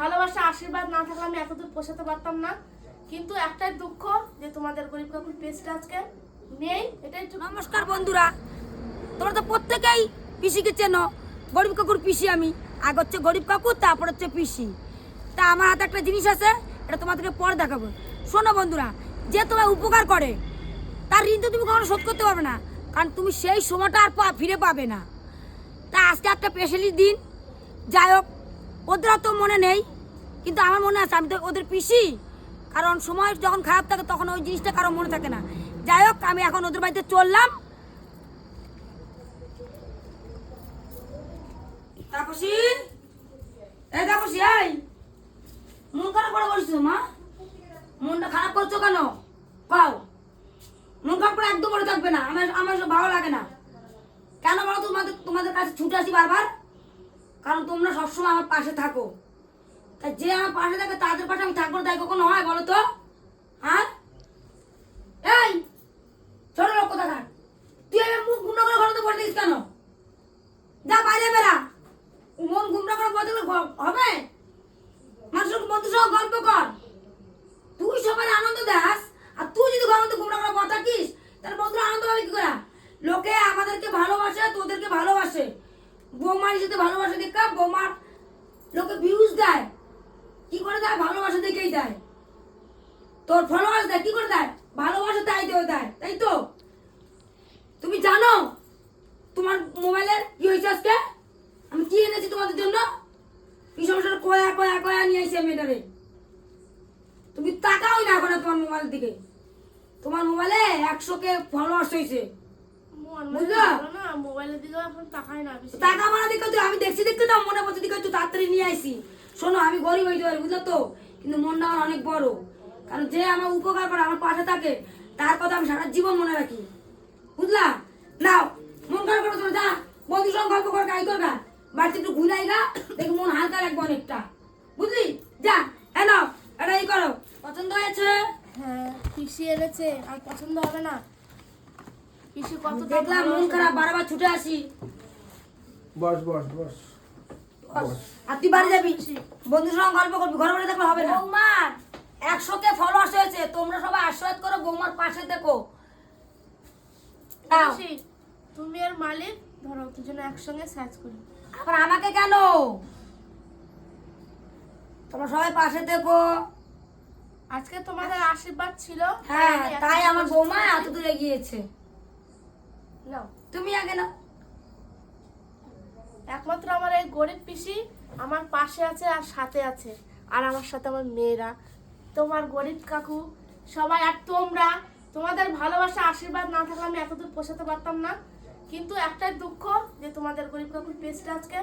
ভালোবাসা, আশীর্বাদ না থাকলে আমি এতদূর পৌঁছাতে পারতাম না। কিন্তু একটাই দুঃখ যে তোমাদের গরিব কাকুর পেজটা আজকে নেই, এটাই নমস্কার বন্ধুরা। তোমরা তো প্রত্যেকেই পিসিকে চেনো। গরিব কাকুর পিসি আমি। আগে হচ্ছে গরিব কাকু, তারপর হচ্ছে পিসি। তা আমার হাতে একটা জিনিস আছে, এটা তোমাদেরকে পরে দেখাবো। শোনো বন্ধুরা, যে তোমায় উপকার করে, তার ঋণ তো তুমি কখনো শোধ করতে পারবে না। কারণ তুমি সেই সময়টা আর ফিরে পাবে না। তা আজকে একটা স্পেশালি দিন। যাই হোক ওদের অত মনে নেই। কিন্তু আমার মনে আছে, আমি তো ওদের পিসি। কারণ সময় যখন খারাপ থাকে, তখন ওই জিনিসটা কারও মনে থাকে না। যাই হোক, আমি এখন ওদের বাড়িতে চললাম। এই এই! মন খারাপ করে বলছো মা? মনটা খারাপ করছ কেন? মন খারাপ করে একদম মনে থাকবে না। আমার আমার ভালো লাগে না। কেন বলো তোমাদের তোমাদের কাছে ছুটে আসি বারবার? কারণ তোমরা সবসময় আমার পাশে থাকো। তাই যে আমার পাশে থাকে, তাদের পাশে আমি থাকব তাই কখনো হয় বলো তো? হ্যাঁ? এই, ছোট লোক কোথা থাক? তুই এবার মুখ গুন্ডা করে ঘরে তো বসে দিস কেন? যা বাইরে বেড়া। মন গুমরা করে থাকলে হবে মানুষের বন্ধু সহ গল্প কর তুই সবাই আনন্দ দাস আর তুই যদি ঘরের মধ্যে গুমরা করে বসে থাকিস তাহলে বন্ধুরা আনন্দ পাবে কি করে লোকে আমাদেরকে ভালোবাসে তোদেরকে ভালোবাসে বৌমার সাথে ভালোবাসা দেখা, বৌমার লোকে ভিউজ দেয়। কি করে দেয়? ভালোবাসা দেখেই দেয়। তোর ফলোয়ার্স দেয়, কি করে দেয়? ভালোবাসা তাই দেও দেয়। তাই তো? তুমি জানো তোমার মোবাইলের কি হয়েছে আজকে? আমি কি এনেছি তোমাদের জন্য? কি সমস্যা কয়া কয়া কয়া নিয়ে আইসি আমি এটারে তুমি তাকাওই না এখন তোমার মোবাইলের দিকে। তোমার মোবাইলে একশো কে ফলোয়ার্স হয়েছে টাকা মারা দিকে তো আমি দেখছি দেখতে তো মনে পড়ছে দিকে তাড়াতাড়ি নিয়ে আইসি শোনো আমি গরিব হইতে পারি বুঝলো তো? কিন্তু মনটা আমার অনেক বড়। কারণ যে আমার উপকার করে আমার পাশে থাকে তার কথা আমি সারা জীবন মনে রাখি। বুঝলা? নাও মন খারাপ করো তোমরা যা। বন্ধুর সঙ্গে গল্প কর গাই কর গা। বাড়িতে একটু ঘুরাই গা দেখি মন হালকা লাগবে অনেকটা। বুঝলি? যা হ্যাঁ নাও এটা এই করো। পছন্দ হয়েছে? হ্যাঁ পিসি এনেছে আর পছন্দ হবে না। পিসি কত দেখলাম মন খারাপ বারবার ছুটে আসি। বস বস বস। আর তুই বাড়ি যাবি? বন্ধুর সঙ্গে গল্প করবি ঘরে বাড়ি দেখলে হবে না। বৌমার। একশো কে ফলোয়ার্স হয়েছে তোমরা সবাই আশীর্বাদ করো বৌমার পাশে দেখো। তুমি আর মালিক ধরো দুজনে একসঙ্গে সার্চ করি। আবার আমাকে কেন? তোমরা সবাই পাশে দেখো। আজকে তোমাদের আশীর্বাদ ছিল। হ্যাঁ তাই আমার বৌমা এত দূরে গিয়েছে। নাও, তুমি আগে না একমাত্র আমার এই গরিব পিসি আমার পাশে আছে আর সাথে আছে। আর আমার সাথে আমার মেয়েরা। তোমার গরিব কাকু, সবাই আর তোমরা, তোমাদের ভালোবাসা, আশীর্বাদ না থাকলে আমি এতদূর পৌঁছাতে পারতাম না। কিন্তু একটাই দুঃখ যে তোমাদের গরিব কাকুর পেজটা আজকে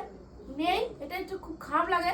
নেই এটা একটু খুব খারাপ লাগে।